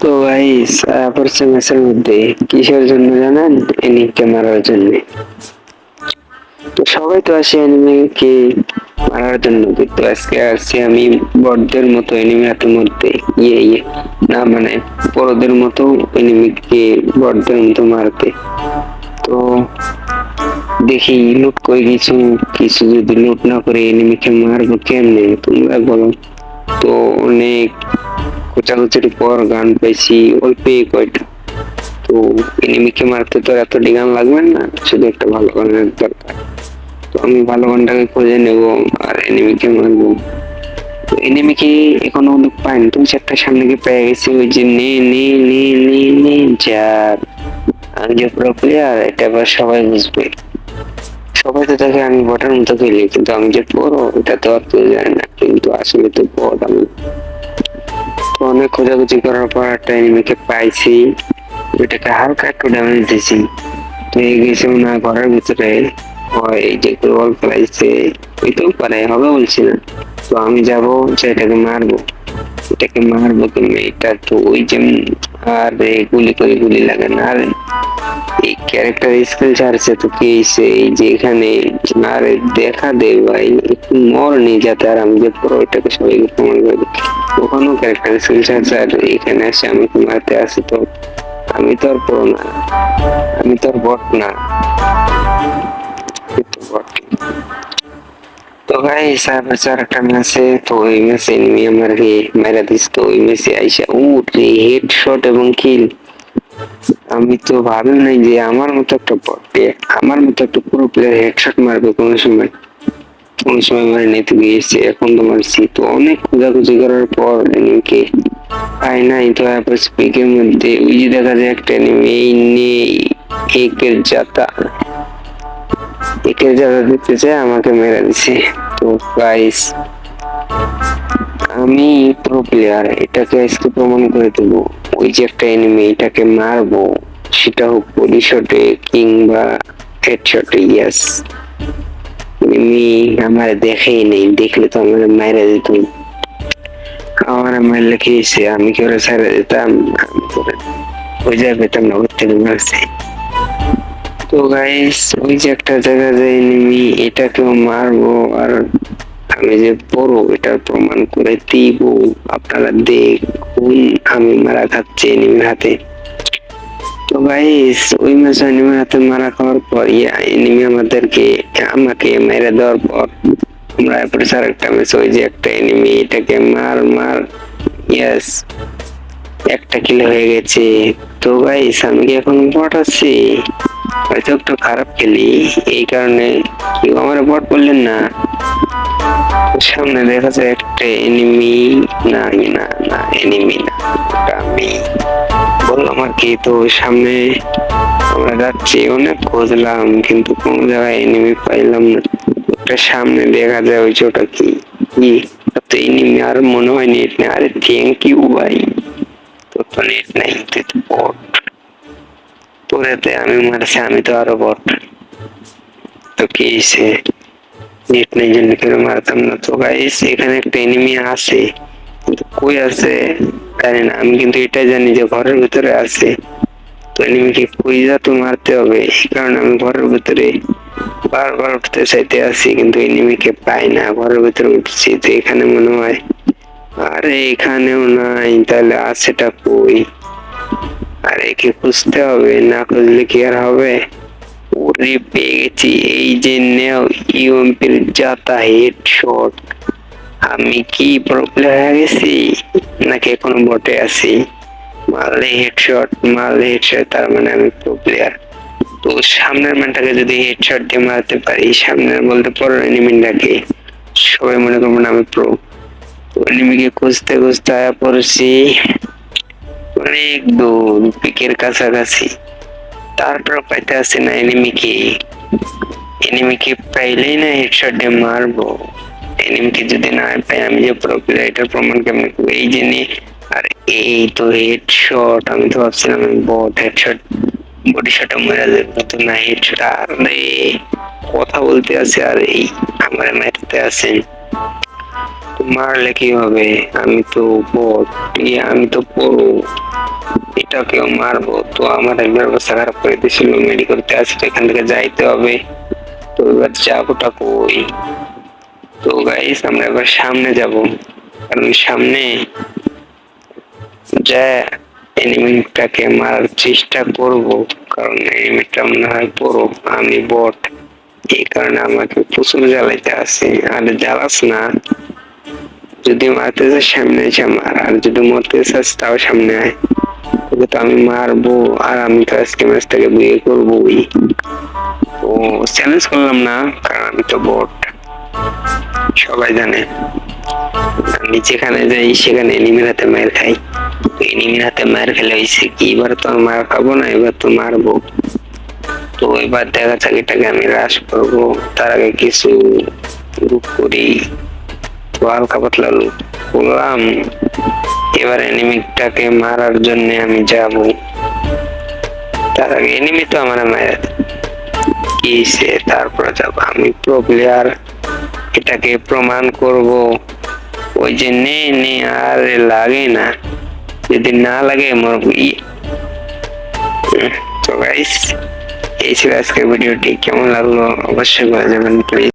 তো গাইস পড়ছে ম্যাচের মধ্যে কিসের জন্য জানেন? এনিকে মারার জন্য। তো সবাই তো আসে এনিমিকে মারার জন্য, কিন্তু আজকে আসছি আমি বড়দের মতো এনিমি হাতে মরতে ইয়ে ইয়ে। না মানে বড়দের মতো এনিমিকে বড়দের মতো মারতে। তো দেখি লুট করে কিছু কিছু যদি লুট না করে এনিমিকে মারবো কেমনে? তোমরা বলো। তো অনেক খোঁচাখুচির পর গান পাইছি অল্পে কয়টা তো এনিমিকে মারতে তো এত গান লাগবে না শুধু একটা ভালো গানের দরকার তো আমি ভালো গানটাকে খুঁজে নেব আর এনিমিকে মারবো তো এনিমিকে এখনও অনেক পাইনি তুমি চারটা সামনে গিয়ে পেয়ে গেছি ওই যে নে নে নে নে নে যার আমি যে প্রো প্লেয়ার এটা এবার সবাই বুঝবে সবাই তো দেখে আমি বটার মতো খেলি কিন্তু আমি যে বড় এটা তো আর কেউ জানে না কিন্তু আসলে তো বড় আমি অনেক খোঁজাখুঁজি করার পর একটা এনিমিকে পাইছি। ওইটাকে হালকা একটু ড্যামেজ দিছি এই গেছে না ঘরের ভিতরে। হয় এই যে গ্লোবাল ফেলাইছে হইতেও পারে, হবে বলছি না। তো আমি যাব সেটাকে মারবো। এটাকে মারবো তুমি, এটা তো ওই যে আর গুলি করে গুলি লাগে না আর এই ক্যারেক্টার স্কিল ছাড়ছে তো কি এই যে এখানে, আরে দেখা দে ভাই, একটু মর নি যাতে আর আমি যে পুরো এটাকে সবাইকে প্রমাণ করে ওখানেও ক্যারেক্টার স্কিল ছাড়ছে, আর এখানে এসে আমি তোমাতে আছি তো। আমি তো আর পুরো না, আমি তো আর বট না। আমি সাহেব চার একটা ম্যাচে তো ওই ম্যাচে এনিমি আমাকে মেরা দিস তো ওই ম্যাচে আইসা উ রে হেডশট এবং কিল আমি তো ভাবি নাই যে আমার মতো একটা আমার মতো একটা পুরো প্লেয়ার হেডশট মারবে কোনো সময়। কোনো সময় মানে নিতে গিয়েছে, এখন তো মারছি। তো অনেক খোঁজাখুঁজি করার পর এনিমিকে পাই নাই, তো তারপর স্পিকের মধ্যে ওই যে দেখা যায় একটা এনিমি এই নেই একের জাতা একের জাতা দিতে চাই আমাকে মেরে দিছে। তো গাইস আমি প্রো প্লেয়ার এটাকে আজকে প্রমাণ করে দেবো। ওই যে একটা এনিমি এটাকে মারবো। সেটা হোক বডি শটে কিংবা হেডশটে ইয়াস এনিমি আমার দেখেই নেই, দেখলে তো আমার মাইরা দিত। আমার মারলে কি আমি কি ওরা ছেড়ে দিতাম? ওই জায়গায় পেতাম না, ওর থেকে মারছে। তো গাইস ওই যে একটা জায়গা যে এনিমি এটাকেও মারবো আর আমি যে বড় এটার প্রমাণ করে দিব। আপনারা দেখুন, আমি মারা খাচ্ছি এনিমির হাতে। তো গাইস ওই ম্যাচ এনিমির হাতে মারা খাওয়ার পর ইয়া এনিমি আমাদেরকে আমাকে মেরে দেওয়ার পর আমরা এরপরে স্যার একটা ম্যাচ, ওই যে একটা এনিমি, এটাকে মার মার। ইয়েস একটা কিলো হয়ে গেছে। তো গাইস আমি কি এখন বট একটু খারাপ খেলি। এই কারণে কেউ আমার বট বললেন না। সামনে দেখা যায় একটা এনিমি না না না এনিমি না আমি বললাম আর কি, তো সামনে আমরা যাচ্ছি, অনেক খুঁজলাম, কিন্তু কোনো জায়গায় এনিমি পাইলাম না। ওটা সামনে দেখা যায় ওই ওটা কি? কি তো এনিমি আর মনে হয় নেট নেই। আরে থ্যাংক ইউ ভাই। তো নেট নাই, তো তোরেতে আমি মারছি আমি তো আরও বট তো কি হয়েছে নেট নেই জন্য কেন মারতাম না? তো গাইস এখানে একটা এনিমি আছে। কিন্তু কই আছে? জানি না। আমি কিন্তু এটাই জানি যে ঘরের ভিতরে আছে। তো এনিমিকে যা তো মারতে হবে? কারণে আমি ঘরের ভিতরে বারবার উঠতে চাইতে আছি, কিন্তু এনিমিকে পাই না। ঘরের ভিতরে উঠছি তো এখানে মনে হয়, আরে এখানেও নাই, তাহলে আছেটা কই? আর খুঁজতে হবে, না খুঁজলে কি আর হবে? ওরে পেয়ে গেছি এই যে নেও ইউএমপির জাতা হেডশট আমি কি প্রবলেম হয়ে গেছি? নাকি এখনও বটে আছি? মারলে হেডশট মারলে হেডশট তার মানে আমি প্রো প্লেয়ার তো সামনের ম্যানটাকে যদি হেডশট দিয়ে মারতে পারি, সামনের বলতে পরের এনিমিটাকে সবাই মনে করবেন আমি প্রো এনিমিকে খুঁজতে খুঁজতে আয়া পড়েছি। অনেক দূর, পিকের কাছাকাছি। তারপর পাইতে আসছে না এনিমিকে এনিমিকে পাইলেই না হেডশট দিয়ে মারবো। এনিমিকে যদি না পাই, আমি যে প্রো প্লেয়ার এটার প্রমাণ কেমন এই যে নি- আর এই তো হেডশট আমি তো ভাবছিলাম বট হেডশট বডি শটে মেরে দেবো তো না হেডশট আরে, কথা বলতে আছে আর এই আমার মারতে আছেন মারলে কি হবে? আমি তো বট ইয়ে, আমি তো পড়ো এটাকেও মারবো। তো আমার একবার অবস্থা খারাপ করে দিয়েছিল। মেডিকেলতে আছে তো এখান থেকে যাইতে হবে। তো এবার যাবোটা কই তো গাইস আমরা এবার সামনে যাব। কারণ সামনে যা এনিমিটাকে মারার চেষ্টা করব। কারণ এনিমিটা মনে হয় পড়ো আমি বট। এই কারণে আমাকে প্রচুর জ্বালাইতে আছে। আর জ্বালাস না। যদি মারতে চাস সামনে এসে মার, আর যদি মরতে চাস তাও সামনে আয়। তো আমি মারবো, আর আমি তো আজকে ম্যাচটাকে বিয়ে করবোই। ও চ্যালেঞ্জ করলাম না, কারণ আমি তো বট সবাই জানে, আমি যেখানে যাই সেখানে এনিমির হাতে মার খাই। এনিমির হাতে মার খেলে হয়েছে কি? এবার তো আর মার খাব না, এবার তো মারবো। তো এবার দেখা যাক এটাকে আমি হ্রাস করব। তার আগে কিছু গ্রুপ করি। তো হালকা পাতলা করলাম। এবার এনিমিটাকে মারার জন্য আমি যাব। তার আগে এনিমি তো আমার মায়ের। কি সে তারপরে যাব। আমি প্রো প্লেয়ার এটাকে প্রমাণ করব। ওই যে নে নে, আর লাগে না। যদি না লাগে মরবই তো গাইস এই ছিল আজকের ভিডিওটি। কেমন লাগল? অবশ্যই বলে যাবেন প্লিজ